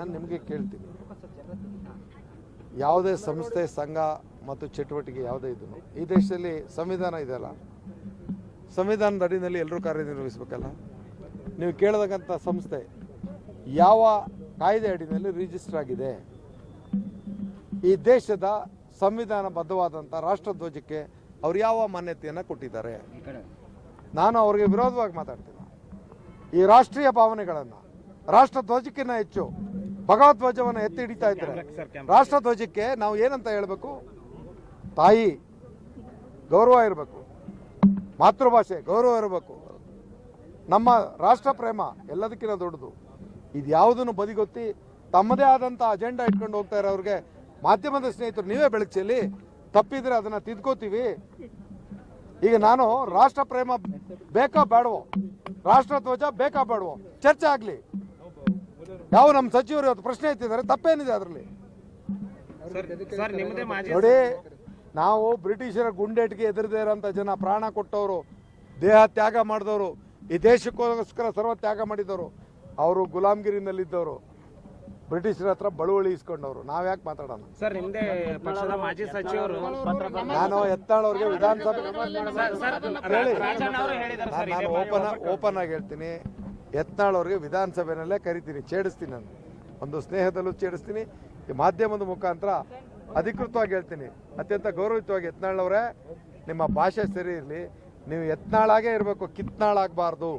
ನಾನು ನಿಮಗೆ ಕೇಳ್ತೀನಿ. ಯಾವುದೇ ಸಂಸ್ಥೆ, ಸಂಘ ಮತ್ತು ಚಟುವಟಿಕೆ ಯಾವುದೇ ಇದನ್ನು ಈ ದೇಶದಲ್ಲಿ ಸಂವಿಧಾನ ಇದೆಯಲ್ಲ? ಸಂವಿಧಾನದ ಅಡಿನಲ್ಲಿ ಎಲ್ಲರೂ ಕಾರ್ಯನಿರ್ವಹಿಸಬೇಕಲ್ಲ? ನೀವು ಕೇಳತಕ್ಕಂಥ ಸಂಸ್ಥೆ ಯಾವ ಕಾಯ್ದೆ ಅಡಿನಲ್ಲಿ ರಿಜಿಸ್ಟರ್ ಆಗಿದೆ? ಈ ದೇಶದ ಸಂವಿಧಾನಬದ್ಧವಾದಂಥ ರಾಷ್ಟ್ರಧ್ವಜಕ್ಕೆ ಅವ್ರು ಯಾವ ಮಾನ್ಯತೆಯನ್ನು ಕೊಟ್ಟಿದ್ದಾರೆ? ನಾನು ಅವರಿಗೆ ವಿರೋಧವಾಗಿ ಮಾತಾಡ್ತೀನಿ. ಈ ರಾಷ್ಟ್ರೀಯ ಭಾವನೆಗಳನ್ನು ರಾಷ್ಟ್ರಧ್ವಜಕ್ಕಿಂತ ಹೆಚ್ಚು ಭಗವಧ್ವಜವನ್ನು ಎತ್ತಿ ಹಿಡಿತಾ ಇದ್ದಾರೆ ರಾಷ್ಟ್ರಧ್ವಜಕ್ಕೆ ನಾವು ಏನಂತ ಹೇಳಬೇಕು? ತಾಯಿ ಗೌರವ ಇರಬೇಕು. ಮಾತೃಭಾಷೆ ಗೌರವ ಇರಬೇಕು. ನಮ್ಮ ರಾಷ್ಟ್ರ ಪ್ರೇಮ ಎಲ್ಲದಕ್ಕಿಂತ ದೊಡ್ಡದು. ಇದು ಯಾವುದನ್ನು ಬದಿಗೊತ್ತಿ ತಮ್ಮದೇ ಆದಂಥ ಅಜೆಂಡಾ ಇಟ್ಕೊಂಡು ಹೋಗ್ತಾ ಇರೋರಿಗೆ ಮಾಧ್ಯಮದ ಸ್ನೇಹಿತರು ನೀವೇ ಬೆಳಕು ಚೆಲ್ಲಿ ತಪ್ಪಿದ್ರೆ ಅದನ್ನ ತಿದ್ಕೋತೀವಿ. ಈಗ ನಾನು ರಾಷ್ಟ್ರ ಪ್ರೇಮ ಬೇಕಾ ಬೇಡವೋ ರಾಷ್ಟ್ರ ಧ್ವಜ ಬೇಕಾ ಬೇಡವೋ ಚರ್ಚೆ ಆಗಲಿ. ಯಾವ ನಮ್ಮ ಸಚಿವರು ಇವತ್ತು ಪ್ರಶ್ನೆ ಎತ್ತಿದ್ದಾರೆ? ತಪ್ಪೇನಿದೆ ಅದರಲ್ಲಿ? ನೋಡಿ ನಾವು ಬ್ರಿಟಿಷರ ಗುಂಡೇಟಿಗೆ ಎದುರದೇ ಇರೋಂಥ ಜನ ಪ್ರಾಣ ಕೊಟ್ಟವರು ದೇಹ ತ್ಯಾಗ ಮಾಡಿದವರು ಈ ದೇಶಕ್ಕೋಸ್ಕರ ಸರ್ವ ತ್ಯಾಗ ಮಾಡಿದವರು ಅವರು ಗುಲಾಮ್ಗಿರಿನಲ್ಲಿದ್ದವರು ಬ್ರಿಟಿಷರ ಹತ್ರ ಬಳುವಳಿ ಇಸ್ಕೊಂಡವರು. ನಾವ್ ಯಾಕೆ ಮಾತಾಡೋಣ? ಸರ್ ನಿಮ್ಮದೇ ಪಕ್ಷದ ಮಾಜಿ ಸಚಿವರು ನಾನು ಎತ್ತಾಳವ್ರಿಗೆ ವಿಧಾನಸಭೆ ಓಪನ್ ಓಪನ್ ಆಗಿ ಹೇಳ್ತೀನಿ. ಯತ್ನಾಳ್ ಅವ್ರಿಗೆ ವಿಧಾನಸಭೆನಲ್ಲೇ ಕರಿತೀನಿ ಛೇಡಿಸ್ತೀನಿ ನಾನು. ಒಂದು ಸ್ನೇಹದಲ್ಲೂ ಛೇಡಿಸ್ತೀನಿ. ಈ ಮಾಧ್ಯಮದ ಮುಖಾಂತರ ಅಧಿಕೃತವಾಗಿ ಹೇಳ್ತೀನಿ. ಅತ್ಯಂತ ಗೌರವಯುತವಾಗಿ ಯತ್ನಾಳವ್ರೆ ಅವರೇ ನಿಮ್ಮ ಭಾಷೆ ಸರಿ ಇರಲಿ. ನೀವು ಯತ್ನಾಳಾಗೇ ಇರಬೇಕು ಕಿತ್ನಾಳಾಗಬಾರ್ದು.